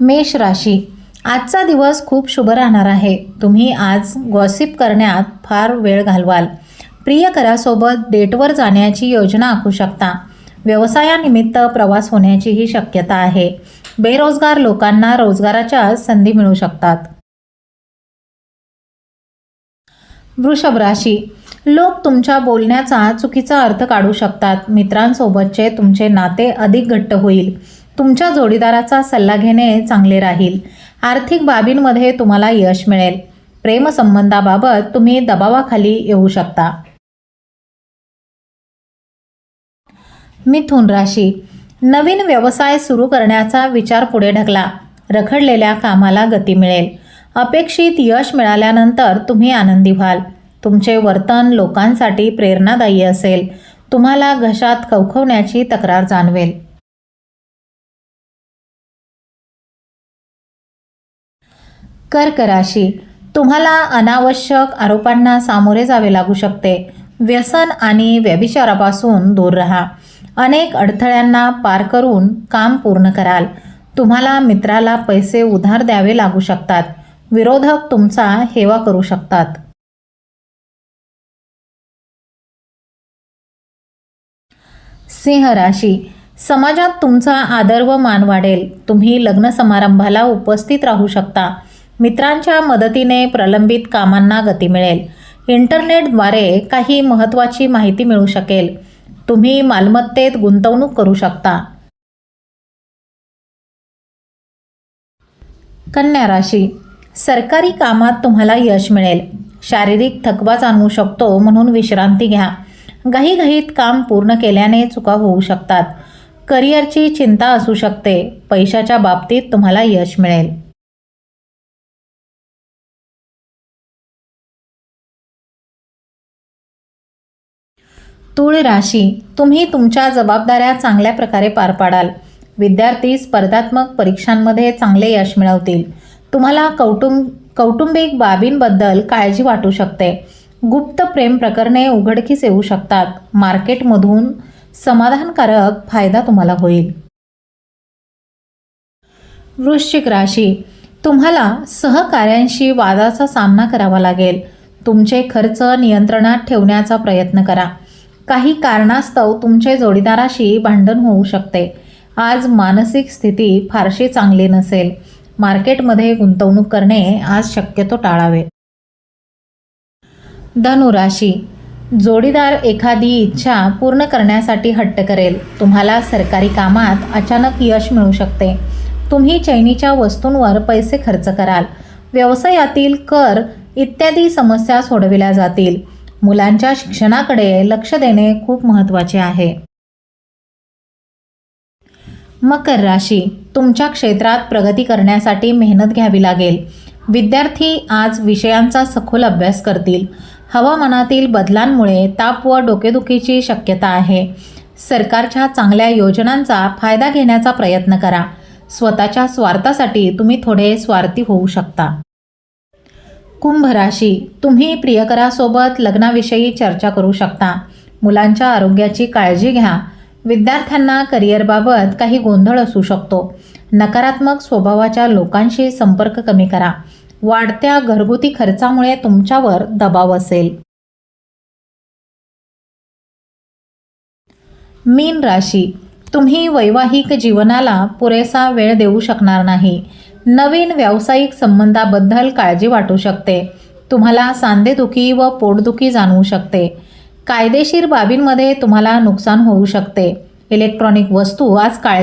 मेष राशी. आजचा दिवस खूप शुभ राहणार आहे. तुम्ही आज गॉसिप करण्यात फार वेळ घालवाल. प्रियकरासोबत डेटवर जाण्याची योजना आखू शकता. व्यवसायानिमित्त प्रवास होण्याचीही शक्यता आहे. बेरोजगार लोकांना रोजगाराच्या संधी मिळू शकतात. वृषभ राशी. लोक तुमच्या बोलण्याचा चुकीचा अर्थ काढू शकतात. मित्रांसोबतचे तुमचे नाते अधिक घट्ट होईल. तुमच्या जोडीदाराचा सल्ला घेणे चांगले राहील. आर्थिक बाबींमध्ये तुम्हाला यश मिळेल. प्रेमसंबंधाबाबत तुम्ही दबावाखाली येऊ शकता. मिथुन राशी. नवीन व्यवसाय सुरू करण्याचा विचार पुढे ढकला. रखडलेल्या कामाला गती मिळेल. अपेक्षित यश मिळाल्यानंतर तुम्ही आनंदी व्हाल. तुमचे वर्तन लोकांसाठी प्रेरणादायी असेल. तुम्हाला घशात खवखवण्याची तक्रार जाणवेल. कर्क राशी तुम्हाला अनावश्यक आरोपांना सामोरे जावे लागू शकते. व्यसन आणि व्यभिचारापासून दूर राहा. अनेक अडथळ्यांना पार करून काम पूर्ण कराल. तुम्हाला मित्राला पैसे उधार द्यावे लागू शकतात. विरोधक तुमचा हेवा करू शकतात. सिंह राशी समाजात तुमचा आदर व मान वाढेल. तुम्ही लग्न समारंभाला उपस्थित राहू शकता. मित्रांच्या मदतीने प्रलंबित कामांना गती मिळेल. इंटरनेटद्वारे काही महत्त्वाची माहिती मिळू शकेल. तुम्ही मालमत्तेत गुंतवणूक करू शकता. कन्या राशी. सरकारी कामात तुम्हाला यश मिळेल. शारीरिक थकवा जाणवू शकतो म्हणून विश्रांती घ्या. घाईघाईत काम पूर्ण केल्याने चुका होऊ शकतात. करिअरची चिंता असू शकते. पैशाच्या बाबतीत तुम्हाला यश मिळेल. तूळ राशी तुम्ही तुमच्या जबाबदाऱ्या चांगल्या प्रकारे पार पाडाल. विद्यार्थी स्पर्धात्मक परीक्षांमध्ये चांगले यश मिळवतील. तुम्हाला कौटुंब कौटुंबिक बाबींबद्दल काळजी वाटू शकते. गुप्त प्रेम प्रकरणे उघडकीस येऊ शकतात. मार्केटमधून समाधानकारक फायदा तुम्हाला होईल. वृश्चिक राशी तुम्हाला सहकाऱ्यांशी वादाचा सामना करावा लागेल. तुमचे खर्च नियंत्रणात ठेवण्याचा प्रयत्न करा. काही कारणास्तव तुमचे जोडीदाराशी भांडण होऊ शकते. आज मानसिक स्थिती फारशी चांगली नसेल. मार्केटमध्ये गुंतवणूक करणे आज शक्यतो टाळावे. धनुराशी. जोडीदार एखादी इच्छा पूर्ण करण्यासाठी हट्ट करेल. तुम्हाला सरकारी कामात अचानक यश मिळू शकते. तुम्ही चैनीच्या वस्तूंवर पैसे खर्च कराल. व्यवसायातील कर इत्यादी समस्या सोडविल्या जातील. मुलांच्या शिक्षणाकडे लक्ष देणे खूप महत्त्वाचे आहे. मकर राशी तुमच्या क्षेत्रात प्रगती करण्यासाठी मेहनत घ्यावी लागेल. विद्यार्थी आज विषयांचा सखोल अभ्यास करतील. हवामानातील बदलांमुळे ताप व डोकेदुखीची शक्यता आहे. सरकारच्या चांगल्या योजनांचा फायदा घेण्याचा प्रयत्न करा. स्वतःच्या स्वार्थासाठी तुम्ही थोडे स्वार्थी होऊ शकता. कुंभ राशी तुम्ही प्रियकरासोबत लग्नाविषयी चर्चा करू शकता. मुलांच्या आरोग्याची काळजी घ्या. विद्यार्थ्यांना करिअरबाबत काही गोंधळ असू शकतो. नकारात्मक स्वभावाच्या लोकांशी संपर्क कमी करा. वाढत्या घरगुती खर्चामुळे तुमच्यावर दबाव असेल. मीन राशी तुम्ही वैवाहिक जीवनाला पुरेसा वेळ देऊ शकणार नाही. नवीन व्यावसायिक संबंधाबद्दल काळजी वाटू शकते. तुम्हाला सांधेदुखी व पोटदुखी जाणवू शकते. कायदेशीर बाबींमध्ये तुम्हाला नुकसान होऊ शकते. इलेक्ट्रॉनिक वस्तू आज काळ